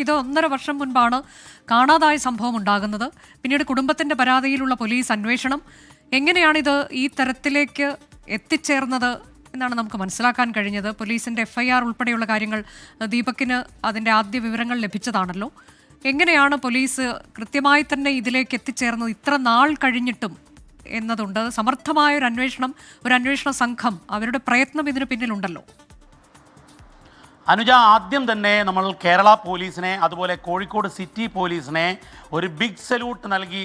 ഇത് ഒന്നര വർഷം മുൻപാണ് കാണാതായ സംഭവം ഉണ്ടാകുന്നത് പിന്നീട് കുടുംബത്തിന്റെ പരാതിയിലുള്ള പോലീസ് അന്വേഷണം. എങ്ങനെയാണിത് ഈ തരത്തിലേക്ക് എത്തിച്ചേർന്നത് എന്നാണ് നമുക്ക് മനസ്സിലാക്കാൻ കഴിഞ്ഞത്. പോലീസിന്റെ എഫ്ഐആർ ഉൾപ്പെടെയുള്ള കാര്യങ്ങൾ ദീപക്കിന് അതിന്റെ ആദ്യ വിവരങ്ങൾ ലഭിച്ചതാണല്ലോ. എങ്ങനെയാണ് പോലീസ് കൃത്യമായി തന്നെ ഇതിലേക്ക് എത്തിച്ചേർന്നത്? ഇത്ര നാൾ കഴിഞ്ഞിട്ടും എന്നതുണ്ട്. സമർത്ഥമായ ഒരു അന്വേഷണം ഒരു അന്വേഷണ സംഘം അവരുടെ പ്രയത്നം ഇതിന് പിന്നിലുണ്ടല്ലോ. അനുജ ആദ്യം തന്നെ നമ്മൾ കേരള പോലീസിനെ അതുപോലെ കോഴിക്കോട് സിറ്റി പോലീസിനെ ഒരു ബിഗ് സല്യൂട്ട് നൽകി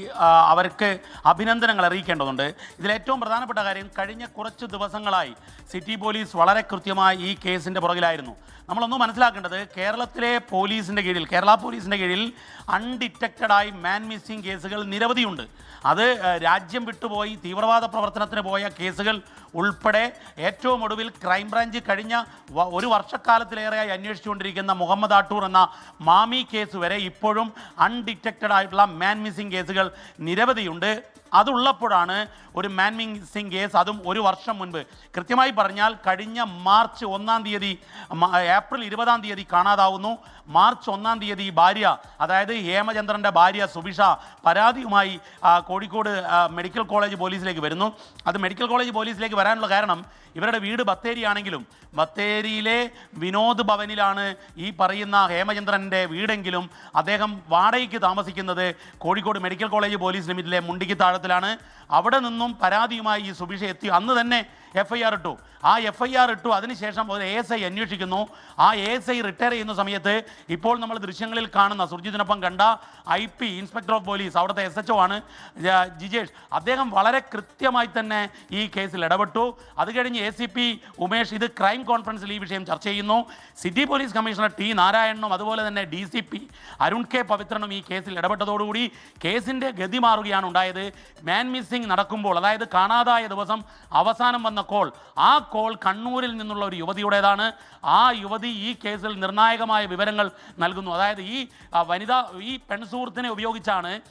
അവർക്ക് അഭിനന്ദനങ്ങൾ അറിയിക്കേണ്ടതുണ്ട്. ഇതിൽ ഏറ്റവും പ്രധാനപ്പെട്ട കാര്യം കഴിഞ്ഞ കുറച്ച് ദിവസങ്ങളായി സിറ്റി പോലീസ് വളരെ കൃത്യമായി ഈ കേസിന്റെ പുറകിലായിരുന്നു. നമ്മളൊന്ന് മനസ്സിലാക്കേണ്ടത് കേരളത്തിലെ പോലീസിന്റെ കീഴിൽ കേരള പോലീസിന്റെ കീഴിൽ അൺഡിറ്റക്റ്റഡായി മാൻ മിസ്സിംഗ് കേസുകൾ നിരവധിയുണ്ട്. അത് രാജ്യം വിട്ടുപോയി തീവ്രവാദ പ്രവർത്തനത്തിന് പോയ കേസുകൾ ഉൾപ്പെടെ ഏറ്റവും ഒടുവിൽ ക്രൈംബ്രാഞ്ച് കഴിഞ്ഞ ഒരു വർഷക്കാലത്തിലേറെയായി അന്വേഷിച്ചുകൊണ്ടിരിക്കുന്ന മുഹമ്മദ് ആട്ടൂർ എന്ന മാമി കേസ് വരെ ഇപ്പോഴും അൺഡിറ്റക്റ്റഡ് ആയിട്ടുള്ള മാൻ മിസ്സിംഗ് കേസുകൾ നിരവധിയുണ്ട്. അതുള്ളപ്പോഴാണ് ഒരു മാൻ മിസ്സിംഗ് കേസ് അതും ഒരു വർഷം മുൻപ്. കൃത്യമായി പറഞ്ഞാൽ കഴിഞ്ഞ മാർച്ച് ഒന്നാം തീയതി ഏപ്രിൽ ഇരുപതാം തീയതി കാണാതാവുന്നു. മാർച്ച് ഒന്നാം തീയതി ഭാര്യ അതായത് ഹേമചന്ദ്രന്റെ ഭാര്യ സുഭിഷ പരാതിയുമായി കോഴിക്കോട് മെഡിക്കൽ കോളേജ് പോലീസിലേക്ക് വരുന്നു. അത് മെഡിക്കൽ കോളേജ് പോലീസിലേക്ക് വരാനുള്ള കാരണം ഇവരുടെ വീട് ബത്തേരിയാണെങ്കിലും ബത്തേരിയിലെ വിനോദ് ഭവനിലാണ് ഈ പറയുന്ന ഹേമചന്ദ്രന്റെ വീടെങ്കിലും അദ്ദേഹം വാടകയ്ക്ക് താമസിക്കുന്നത് കോഴിക്കോട് മെഡിക്കൽ കോളേജ് പോലീസ് ലിമിറ്റിലെ മുണ്ടിക്ക് താഴത്തിലാണ് അവിടെ നിന്നും പരാതിയുമായി ഈ സുബിഷ എത്തി. അന്ന് തന്നെ എഫ് ഐ ആർ ഇട്ടു. ആ എഫ് ഐ ആർ ഇട്ടു. അതിനുശേഷം ഒരു എ എസ് ഐ അന്വേഷിക്കുന്നു. ആ എ എസ് ഐ റിട്ടയർ ചെയ്യുന്ന സമയത്ത് ഇപ്പോൾ നമ്മൾ ദൃശ്യങ്ങളിൽ കാണുന്ന സുർജിത്തിനൊപ്പം കണ്ട I P inspector of police അവിടുത്തെ എസ് എച്ച് ഒ ആണ് ജിജേഷ്. അദ്ദേഹം വളരെ കൃത്യമായി തന്നെ ഈ കേസിൽ ഇടപെട്ടു. അത് കഴിഞ്ഞ് എ സി പി ഉമേഷ് ഇത് ക്രൈം കോൺഫറൻസിൽ ഈ വിഷയം ചർച്ച ചെയ്യുന്നു. സിറ്റി പോലീസ് കമ്മീഷണർ ടി നാരായണനും അതുപോലെ തന്നെ D C P Arun K പവിത്രനും ഈ കേസിൽ ഇടപെട്ടതോടുകൂടി കേസിന്റെ ഗതി മാറുകയാണ് ഉണ്ടായത്. മാൻ മിസ്സിംഗ് നടക്കുമ്പോൾ അതായത് കാണാതായ ദിവസം അവസാനം വന്ന കോൾ. ആ കോൾ കണ്ണൂരിൽ നിന്നുള്ള ഒരു യുവതിയുടേതാണ്. ആ യുവതി ഈ കേസിൽ നിർണായകമായ വിവരങ്ങൾ നൽകുന്നു. അതായത് ഈ വനിതാ ഈ പെൺസുഹൃത്തിനെ ഉപയോഗിച്ചാണ്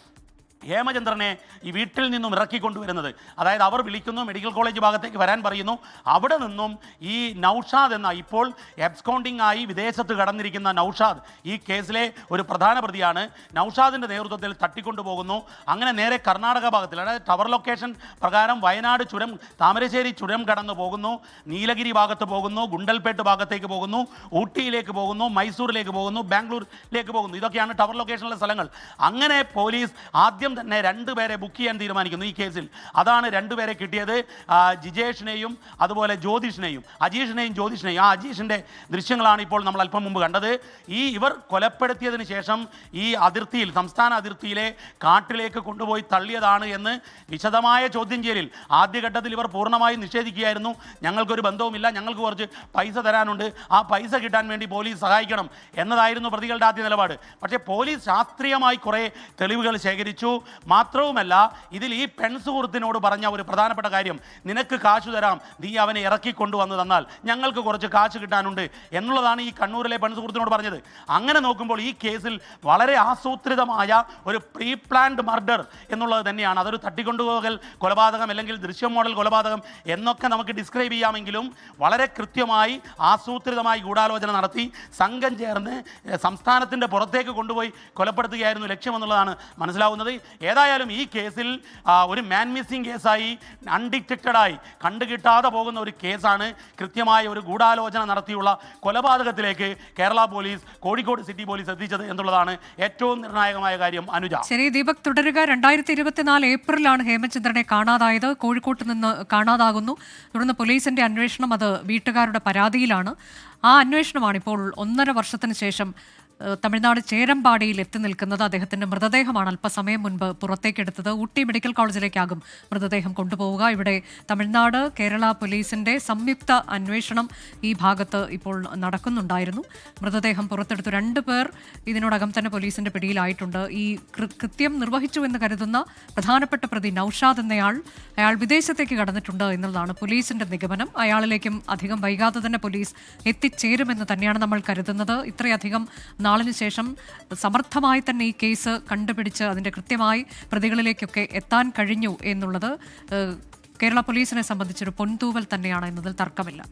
ഹേമചന്ദ്രനെ ഈ വീട്ടിൽ നിന്നും ഇറക്കിക്കൊണ്ടുവരുന്നത്. അതായത് അവർ വിളിക്കുന്നു മെഡിക്കൽ കോളേജ് ഭാഗത്തേക്ക് വരാൻ പറയുന്നു. അവിടെ നിന്നും ഈ നൌഷാദ് എന്ന ഇപ്പോൾ എബ്സ്കോണ്ടിങ് ആയി വിദേശത്ത് കടന്നിരിക്കുന്ന നൌഷാദ് ഈ കേസിലെ ഒരു പ്രധാന പ്രതിയാണ്. നൌഷാദിന്റെ നേതൃത്വത്തിൽ തട്ടിക്കൊണ്ടുപോകുന്നു. അങ്ങനെ നേരെ കർണാടക ഭാഗത്തിൽ അതായത് ടവർ ലൊക്കേഷൻ പ്രകാരം വയനാട് ചുരം താമരശ്ശേരി ചുരം കടന്നു പോകുന്നു. നീലഗിരി ഭാഗത്ത് പോകുന്നു ഗുണ്ടൽപേട്ട് ഭാഗത്തേക്ക് പോകുന്നു ഊട്ടിയിലേക്ക് പോകുന്നു മൈസൂരിലേക്ക് പോകുന്നു ബാംഗ്ലൂരിലേക്ക് പോകുന്നു. ഇതൊക്കെയാണ് ടവർ ലൊക്കേഷനിലെ സ്ഥലങ്ങൾ. അങ്ങനെ പോലീസ് ആദ്യം തന്നെ രണ്ടുപേരെ ബുക്ക് ചെയ്യാൻ തീരുമാനിക്കുന്നു ഈ കേസിൽ അതാണ് രണ്ടുപേരെ കിട്ടിയത് ജിജേഷിനെയും അതുപോലെ ജ്യോതിഷിനെയും. അജീഷിനെയും ജ്യോതിഷിനെയും. ആ അജീഷിന്റെ ദൃശ്യങ്ങളാണ് ഇപ്പോൾ നമ്മൾ അല്പം മുമ്പ് കണ്ടത്. ഈ ഇവർ കൊലപ്പെടുത്തിയതിന് ശേഷം ഈ അതിർത്തിയിൽ സംസ്ഥാന അതിർത്തിയിലെ കാട്ടിലേക്ക് കൊണ്ടുപോയി തള്ളിയതാണ് എന്ന് വിശദമായ ചോദ്യം ചെയ്യലിൽ. ആദ്യഘട്ടത്തിൽ ഇവർ പൂർണമായും നിഷേധിക്കുകയായിരുന്നു. ഞങ്ങൾക്കൊരു ബന്ധവുമില്ല. ഞങ്ങൾക്ക് കുറച്ച് പൈസ തരാനുണ്ട്. ആ പൈസ കിട്ടാൻ വേണ്ടി പോലീസ് സഹായിക്കണം എന്നതായിരുന്നു പ്രതികളുടെ ആദ്യ നിലപാട്. പക്ഷേ പോലീസ് ശാസ്ത്രീയമായി കുറേ തെളിവുകൾ ശേഖരിച്ചു. മാത്രവുമല്ല ഇതിൽ ഈ പെൺ സുഹൃത്തിനോട് പറഞ്ഞ ഒരു പ്രധാനപ്പെട്ട കാര്യം നിനക്ക് കാശ് തരാം നീ അവനെ ഇറക്കി കൊണ്ടുവന്ന് തന്നാൽ ഞങ്ങൾക്ക് കുറച്ച് കാശ് കിട്ടാനുണ്ട് എന്നുള്ളതാണ് ഈ കണ്ണൂരിലെ പെൺ സുഹൃത്തിനോട് പറഞ്ഞത്. അങ്ങനെ നോക്കുമ്പോൾ ഈ കേസിൽ വളരെ ആസൂത്രിതമായ ഒരു പ്രീ പ്ലാൻഡ് മർഡർ എന്നുള്ളത് തന്നെയാണ്. അതൊരു തട്ടിക്കൊണ്ടുപോകൽ കൊലപാതകം അല്ലെങ്കിൽ ദൃശ്യം മോഡൽ കൊലപാതകം എന്നൊക്കെ നമുക്ക് ഡിസ്ക്രൈബ് ചെയ്യാമെങ്കിലും വളരെ കൃത്യമായി ആസൂത്രിതമായി ഗൂഢാലോചന നടത്തി സംഘം ചേർന്ന് സംസ്ഥാനത്തിന്റെ പുറത്തേക്ക് കൊണ്ടുപോയി കൊലപ്പെടുത്തുകയായിരുന്നു ലക്ഷ്യമെന്നുള്ളതാണ് മനസ്സിലാവുന്നത്. ഏതായാലും ഈ കേസിൽ ഒരു മാൻ മിസ്സിംഗ് കേസായി അൺഡിറ്റക്റ്റഡായി കണ്ടുകിട്ടാതെ പോകുന്ന ഒരു കേസാണ് കൃത്യമായ ഒരു ഗൂഢാലോചന നടത്തിയുള്ള കൊലപാതകത്തിലേക്ക് Kerala police Kozhikode city police എത്തിച്ചത് എന്നുള്ളതാണ് ഏറ്റവും നിർണായകമായ കാര്യം. അനുജ. ശരി ദീപക് തുടരുക. രണ്ടായിരത്തി ഇരുപത്തിനാല് ഏപ്രിലാണ് ഹേമചന്ദ്രനെ കാണാതായത്. കോഴിക്കോട്ട് നിന്ന് കാണാതാകുന്നു. തുടർന്ന് പോലീസിന്റെ അന്വേഷണം അത് വീട്ടുകാരുടെ പരാതിയിലാണ്. ആ അന്വേഷണമാണ് ഇപ്പോൾ ഒന്നര വർഷത്തിന് ശേഷം തമിഴ്നാട് ചേരമ്പാടിയിൽ എത്തി നിൽക്കുന്നത് അദ്ദേഹത്തിന്റെ മൃതദേഹമാണ്. അല്പസമയം മുൻപ് പുറത്തേക്കെടുത്തത് ഊട്ടി മെഡിക്കൽ കോളേജിലേക്കാകും മൃതദേഹം കൊണ്ടുപോവുക. ഇവിടെ തമിഴ്നാട് കേരള പോലീസിന്റെ സംയുക്ത അന്വേഷണം ഈ ഭാഗത്ത് ഇപ്പോൾ നടക്കുന്നുണ്ടായിരുന്നു. മൃതദേഹം പുറത്തെടുത്തു രണ്ടു പേർ ഇതിനോടകം തന്നെ പോലീസിന്റെ പിടിയിലായിട്ടുണ്ട്. ഈ കൃത്യം നിർവഹിച്ചു എന്ന് കരുതുന്ന പ്രധാനപ്പെട്ട പ്രതി നൌഷാദ് എന്നയാൾ അയാൾ വിദേശത്തേക്ക് കടന്നിട്ടുണ്ട് എന്നുള്ളതാണ് പോലീസിന്റെ നിഗമനം. അയാളിലേക്കും അധികം വൈകാതെ തന്നെ പോലീസ് എത്തിച്ചേരുമെന്ന് തന്നെയാണ് നമ്മൾ കരുതുന്നത്. ഇത്രയധികം നാളിന് ശേഷം സമർത്ഥമായി തന്നെ ഈ കേസ് കണ്ടുപിടിച്ച് അതിന്റെ കൃത്യമായി പ്രതികളിലേക്കൊക്കെ എത്താൻ കഴിഞ്ഞു എന്നുള്ളത് കേരള പോലീസിനെ സംബന്ധിച്ചൊരു പൊൻതൂവൽ തന്നെയാണ് എന്നതിൽ തർക്കമില്ല.